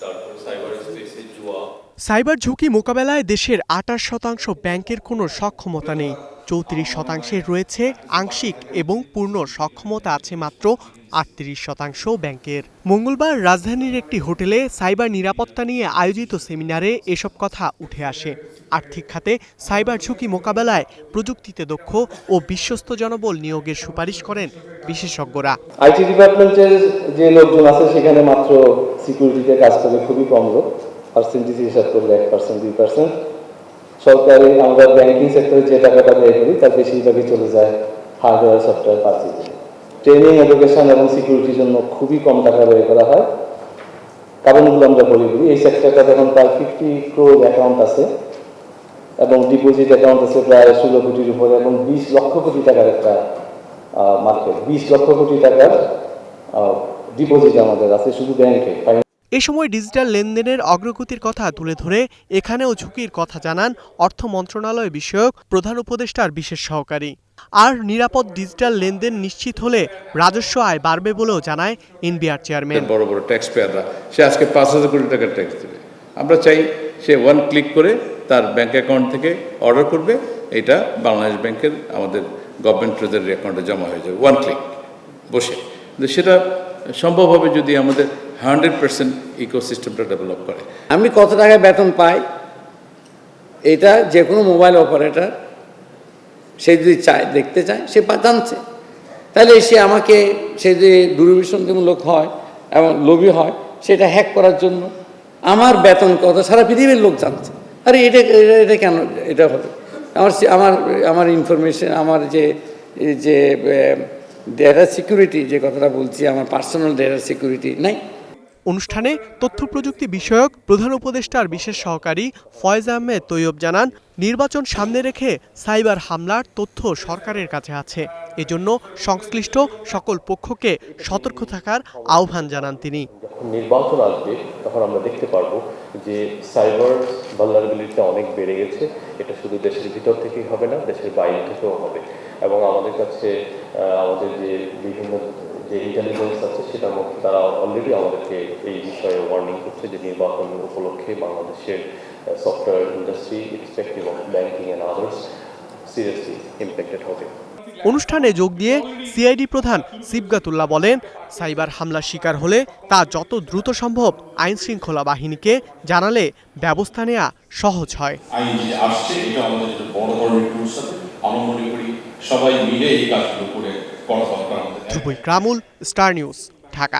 তারপর সাইবার স্পেসে জুয়া সাইবার ঝুঁকি মোকাবেলায় দেশের আটাশ শতাংশ ব্যাংকের কোনো সক্ষমতা নেই। চৌত্রিশ শতাংশের রয়েছে আংশিক এবং পূর্ণ সক্ষমতা আছে মাত্র আটত্রিশ শতাংশ ব্যাংকের। মঙ্গলবার রাজধানীর একটি হোটেলে সাইবার নিরাপত্তা নিয়ে আয়োজিত সেমিনারে এসব কথা উঠে আসে। আর্থিক খাতে সাইবার ঝুঁকি মোকাবেলায় প্রযুক্তিতে দক্ষ ও বিশ্বস্ত জনবল নিয়োগের সুপারিশ করেন বিশেষজ্ঞরা। আইটি ডিপার্টমেন্টের যে লোকজন আছে, সেখানে মাত্র সিকিউরিটিতে কাজ করে, খুবই কম লোক। পার্সেন্টেজ হিসাব করলে এক পার্সেন্ট দুই পার্সেন্ট সরকারি আমরা ব্যাংকিং সেক্টরে যে টাকাটা ব্যয় করি, তার বেশিরভাগই চলে যায় হার্ডওয়্যার সফটওয়্যার পার্চেজে ট্রেনিং এডুকেশন এবং সিকিউরিটির জন্য খুবই কম টাকা ব্যয় করা হয়। কারণগুলো আমরা বলি দিই এই সেক্টরটা এখন প্রায় ফিফটি ক্রোর অ্যাকাউন্ট আছে এবং ডিপোজিট অ্যাকাউন্ট আছে প্রায় ষোলো কোটির উপরে এবং বিশ লক্ষ কোটি টাকার একটা মার্কেট বিশ লক্ষ কোটি টাকার ডিপোজিট আমাদের আছে শুধু ব্যাংকে এ সময় ডিজিটাল লেনদেনের অগ্রগতির কথা তুলে ধরে এখানেও ঝুঁকির কথা জানান অর্থ মন্ত্রণালয় বিষয়ক প্রধান উপদেষ্টার বিশেষ সহকারী। আর নিরাপদ ডিজিটাল লেনদেন নিশ্চিত হলে রাজস্ব আয় বাড়বে বলেও জানায় এনবিআর চেয়ারম্যান। বড় বড় ট্যাক্স পেয়াররা সে আজকে পাঁচ হাজার কোটি টাকার ট্যাক্স দেবে। আমরা চাই সে ওয়ান ক্লিক করে তার ব্যাংক অ্যাকাউন্ট থেকে অর্ডার করবে, এটা বাংলাদেশ ব্যাংকের আমাদের গভর্নমেন্ট ট্রেজারি অ্যাকাউন্টে জমা হয়ে যাবে ওয়ান ক্লিক বসে। সেটা সম্ভব হবে যদি আমাদের হান্ড্রেড পার্সেন্ট ইকোসিস্টেমটা ডেভেলপ করে। আমি কত টাকায় বেতন পাই? এটা যে কোনো মোবাইল অপারেটর, সে যদি চায়, দেখতে চায়, সে জানছে। তাহলে সে আমাকে, সে যে দূরভিসন্ধিমূলক হয় এবং লোভী হয়, সেটা হ্যাক করার জন্য আমার বেতন কত? সারা পৃথিবীর লোক জানছে। আরে এটা- এটা কেন এটা হবে? আমার আমার আমার ইনফরমেশন আমার যে যে ডেটা সিকিউরিটি যে কথাটা বলছি, আমার পার্সোনাল ডেটা সিকিউরিটি নাই? অনুষ্ঠানে তথ্য প্রযুক্তি বিষয়ক প্রধান উপদেষ্টার বিশেষ সহকারী ফয়েজ আহমেদ তৈয়ব জানান, নির্বাচন সামনে রেখে সাইবার হামলার তথ্য সরকারের কাছে আছে। এজন্য সংশ্লিষ্ট সকল পক্ষকে সতর্ক থাকার আহ্বান জানান তিনি। নির্বাচন আসবে, তখন আমরা দেখতে পারব যে সাইবার ভালনারেবিলিটিটা অনেক বেড়ে গেছে। এটা শুধু দেশের ভিতর থেকেই হবে না, দেশের বাইরে থেকেও হবে। এবং আমাদের কাছে আমাদের যে বিভিন্ন যে ইন্টেলিজেন্স আছে সেটার মধ্যে তারা অলরেডি আমাদেরকে এই বিষয়ে ওয়ার্নিং করছে যে নির্বাচন উপলক্ষে বাংলাদেশের software industry এক্সপেক্টিভ of banking and others seriously impacted হবে। অনুষ্ঠানে যোগ দিয়ে সিআইডি প্রধান সিবগাতুল্লাহ বলেন সাইবার হামলার শিকার হলে তা যত দ্রুত সম্ভব আইন শৃঙ্খলা বাহিনীকে জানালে ব্যবস্থা নেওয়া সহজ হয়। আইন যে আসছে এটা আমাদের বড় ধরনের টুলস হবে আমরা মনে করি সবাই মিলে এই কাজগুলো করে করা দরকার ধ্রুবই ক্রামুল স্টার নিউজ ঢাকা।